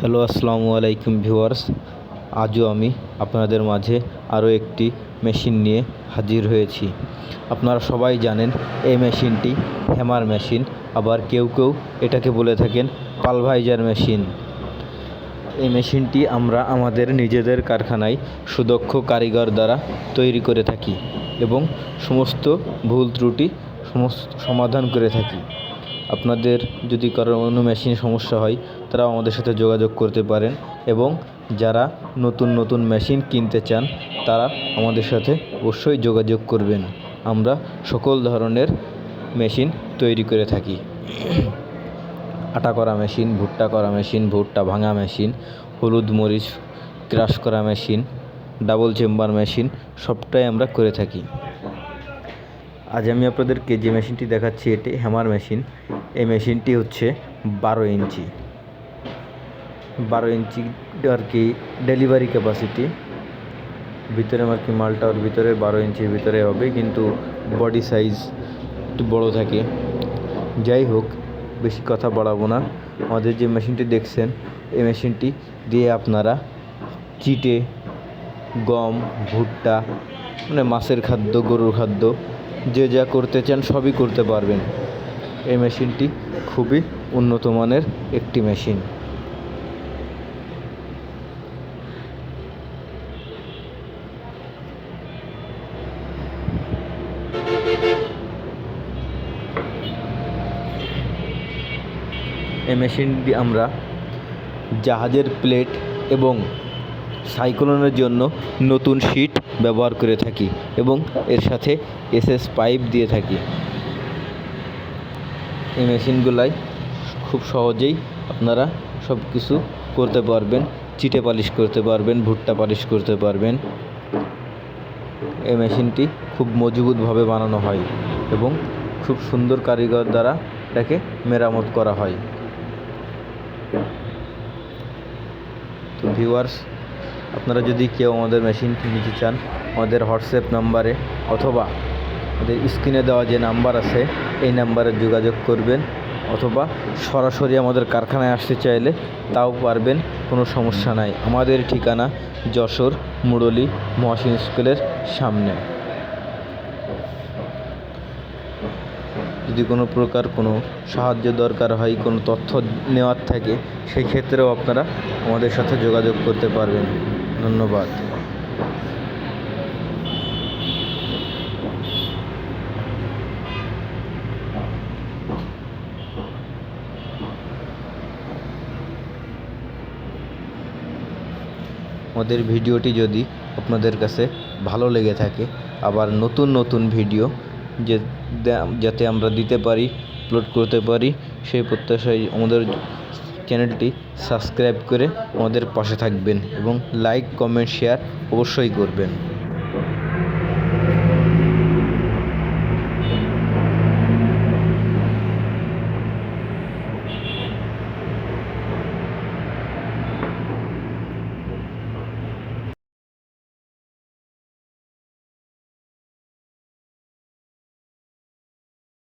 Hello, আসসালামু আলাইকুম viewers. আজও আমি আপনাদের মাঝে আরও একটি মেশিন নিয়ে হাজির হয়েছি। আপনারা সবাই জানেন এই মেশিনটি হ্যামার মেশিন, আবার কেউ কেউ এটাকে বলে থাকেন পালভাইজার মেশিন। এই মেশিনটি আমরা আমাদের নিজেদের কারখানায় সুদক্ষ কারিগর দ্বারা তৈরি করে থাকি এবং সমস্ত ভুল ত্রুটি সমস্ত সমাধান করে থাকি। আপনাদের যদি কারও কোনো মেশিন সমস্যা হয়, তারাও আমাদের সাথে যোগাযোগ করতে পারেন এবং যারা নতুন নতুন মেশিন কিনতে চান, তারা আমাদের সাথে অবশ্যই যোগাযোগ করবেন। আমরা সকল ধরনের মেশিন তৈরি করে থাকি। আটা করা মেশিন ভুট্টা করা মেশিন ভুট্টা ভাঙা মেশিন হলুদ মরিচ ক্রাশ করা মেশিন ডাবল চেম্বার মেশিন সবটাই আমরা করে থাকি। আজ আমি আপনাদেরকে যে মেশিনটি দেখাচ্ছি, এটি হ্যামার মেশিন। এই মেশিনটি হচ্ছে বারো ইঞ্চি। বারো ইঞ্চি আর কি ডেলিভারি ক্যাপাসিটি। ভিতরে আর কি মালটা ওর ভিতরে বারো ইঞ্চির ভিতরে হবে, কিন্তু বডি সাইজ একটু বড়ো থাকে। যাই হোক, বেশি কথা বাড়াবো না। আমাদের যে মেশিনটি দেখছেন, এই মেশিনটি দিয়ে আপনারা চিটে, গম, ভুট্টা মানে মাছের খাদ্য, গরুর খাদ্য যে যা করতে চান সবই করতে পারবেন। এই মেশিনটি খুবই উন্নত মানের একটি মেশিন। এই মেশিনটি আমরা জাহাজের প্লেট এবং সাইক্লোনের জন্য নতুন শিট ব্যবহার করে থাকি এবং এর সাথে এসএস পাইপ দিয়ে থাকি। এই মেশিনগুলাই খুব সহজেই আপনারা সব কিছু করতে পারবেন, চিটে পালিশ করতে পারবেন, ভুট্টা পালিশ করতে পারবেন। এই মেশিনটি খুব মজবুতভাবে বানানো হয় এবং খুব সুন্দর কারিগর দ্বারা এটাকে মেরামত করা হয়। তো ভিউয়ার্স আপনারা যদি কেউ আমাদের মেশিন নিতে চান, আমাদের হোয়াটসঅ্যাপ নাম্বারে অথবা আমাদের স্ক্রিনে দেওয়া যে নাম্বার আছে, এই নাম্বারে যোগাযোগ করবেন অথবা সরাসরি আমাদের কারখানায় আসতে চাইলে তাও পারবেন, কোনো সমস্যা নাই। আমাদের ঠিকানা যশোর মুরলী মহাসিন স্কুলের সামনে। যদি কোনো প্রকার কোনো সাহায্য দরকার হয়, কোনো তথ্য নেওয়ার থাকে সেই ক্ষেত্রেও আপনারা আমাদের সাথে যোগাযোগ করতে পারবেন। ধন্যবাদ। আমাদের ভিডিওটি যদি আপনাদের কাছে ভালো লেগে থাকে, আবার নতুন নতুন ভিডিও যে যাতে আমরা দিতে পারি আপলোড করতে পারি, সেই প্রত্যাশায় আমাদের চ্যানেলটি সাবস্ক্রাইব করে আমাদের পাশে থাকবেন এবং লাইক কমেন্ট শেয়ার অবশ্যই করবেন।